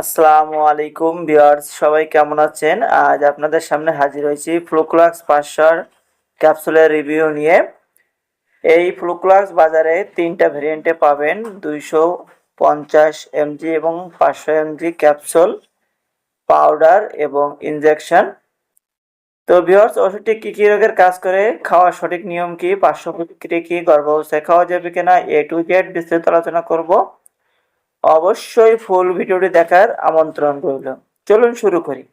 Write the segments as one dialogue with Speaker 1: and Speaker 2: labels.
Speaker 1: আসসালামু আলাইকুম ভিউয়ার্স, সবাই কেমন আছেন? আজ আপনাদের সামনে হাজির হয়েছি ফ্লুক্লাক্স পাঁচশোর ক্যাপসুলের রিভিউ নিয়ে। এই ফ্লুক্লাক্স বাজারে তিনটা ভেরিয়েন্টে পাবেন, দুইশো পঞ্চাশ এমজি এবং পাঁচশো এমজি ক্যাপসুল, পাউডার এবং ইনজেকশন। তো ভিউয়ার্স, ওষুধটি কী কী রোগের কাজ করে, খাওয়ার সঠিক নিয়ম কি, পার্শ্ব প্রতিক্রিয়া কি, গর্ভাবস্থায় খাওয়া যাবে কিনা, এ টু জেড বিস্তারিত আলোচনা করব। অবশ্যই ফুল ভিডিওটি দেখার আমন্ত্রণ রইল। চলুন শুরু করি।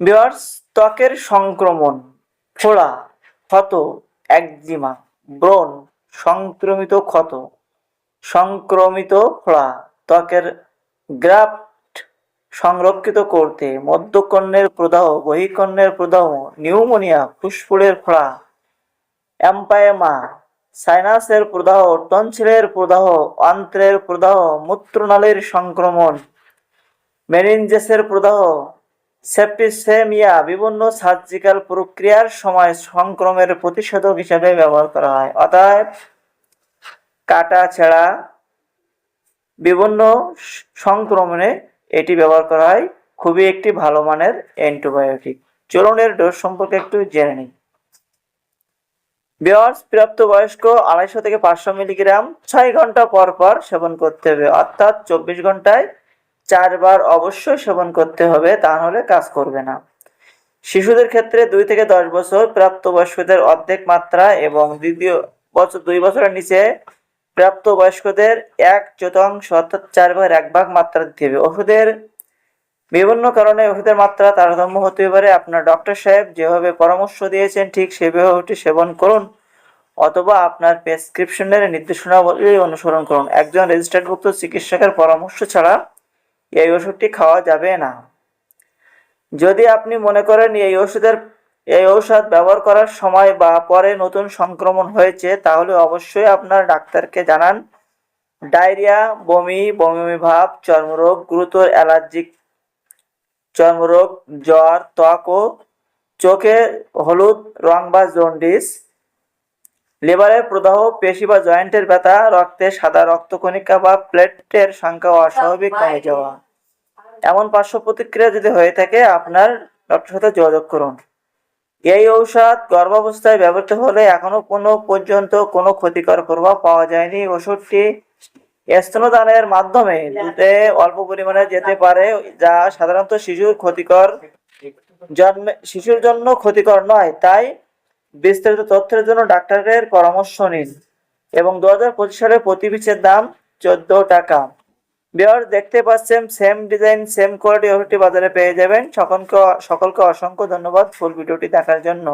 Speaker 1: ভিউয়ার্স, ত্বকের সংক্রমণ, ফোড়া, ক্ষত, একজিমা, ব্রণ, সংক্রমিত ক্ষত, সংক্রমিত ফোড়া, ত্বকের গ্রাফট সংরক্ষিত করতে মধ্যকর্ণের প্রদাহ, বহিকর্ণের প্রদাহ, নিউমোনিয়া ফুসফুসের ফোড়া অ্যাম্পায়েমা সাইনাসের প্রদাহ টনসিলের প্রদাহ, অন্ত্রের প্রদাহ, মূত্রনালীর সংক্রমণ মেরিনজেসের প্রদাহ, সেপ্টিসেমিয়া বিভিন্ন সার্জিক্যাল প্রক্রিয়ার সময় সংক্রমের প্রতিষেধক হিসেবে ব্যবহার করা হয়। অতএব কাটা ছেঁড়া বিভিন্ন সংক্রমণে এটি ব্যবহার করা হয়। খুবই একটি ভালো মানের অ্যান্টিবায়োটিক। চলুন এর ডোজ সম্পর্কে একটু জেনে নিই। বিয়ার্স, প্রাপ্তবয়স্ক আড়াইশো থেকে পাঁচশো মিলিগ্রাম ছয় ঘণ্টা পর পর সেবন করতে হবে। অর্থাৎ চব্বিশ ঘন্টায় চারবার অবশ্যই সেবন করতে হবে, তা নাহলে কাজ করবে না। শিশুদের ক্ষেত্রে দুই থেকে দশ বছর, প্রাপ্তবয়স্কদের অর্ধেক মাত্রা এবং দ্বিতীয় বছর, দুই বছরের নিচে প্রাপ্তবয়স্কদের এক চতুর্থাংশ, অর্থাৎ চার ভাগের এক ভাগ মাত্রা দিতে হবে। ওষুধের বিভিন্ন কারণে ওষুধের মাত্রা তারতম্য হতে পারে। আপনার ডক্টর সাহেব যেভাবে পরামর্শ দিয়েছেন, ঠিক সেভাবে ওটি সেবন করুন অথবা আপনার প্রেসক্রিপশনের নির্দেশনাবলী অনুসরণ করুন। একজন রেজিস্টার্ডভুক্ত চিকিৎসকের পরামর্শ ছাড়া এই ওষুধটি খাওয়া যাবে না। যদি আপনি মনে করেন এই ওষুধের, এই ঔষধ ব্যবহার করার সময় বা পরে নতুন সংক্রমণ হয়েছে, তাহলে অবশ্যই আপনার ডাক্তারকে জানান। ডায়রিয়া, বমি বমি, ভাব, চর্মরোগ, গুরুতর অ্যালার্জিক চর্মরোগ জ্বর ত্বক ও চোখে হলুদ রং বা জন্ডিস। লিভারের প্রদাহ পেশি বা জয়েন্টের ব্যথা রক্তে সাদা রক্তকণিকা বা প্লেটের সংখ্যা অস্বাভাবিক কমে যাওয়া। এমন পার্শ্ব প্রতিক্রিয়া যদি হয়ে থাকে আপনার ডক্টরের সাথে যোগাযোগ করুন। এই ঔষধ গর্ভাবস্থায় ব্যবহৃত হলে এখনও কোনো পর্যন্ত কোনো ক্ষতিকর প্রভাব পাওয়া যায়নি। ওষুধটি স্তনদানের মাধ্যমে দুধে অল্প পরিমাণে যেতে পারে যা সাধারণত শিশুর ক্ষতিকর জন্মে শিশুর জন্য ক্ষতিকর নয়। তাই বিস্তারিত তথ্যের জন্য ডাক্তারের পরামর্শ নিন এবং দু হাজার পঁচিশ সালে প্রতি পিসের দাম চোদ্দ টাকা। বিয়ার দেখতে পাচ্ছেন সেম ডিজাইন সেম কোয়ালিটি ওষুধটি বাজারে পেয়ে যাবেন। সকলকে সকলকে অসংখ্য ধন্যবাদ ফুল ভিডিওটি দেখার জন্য।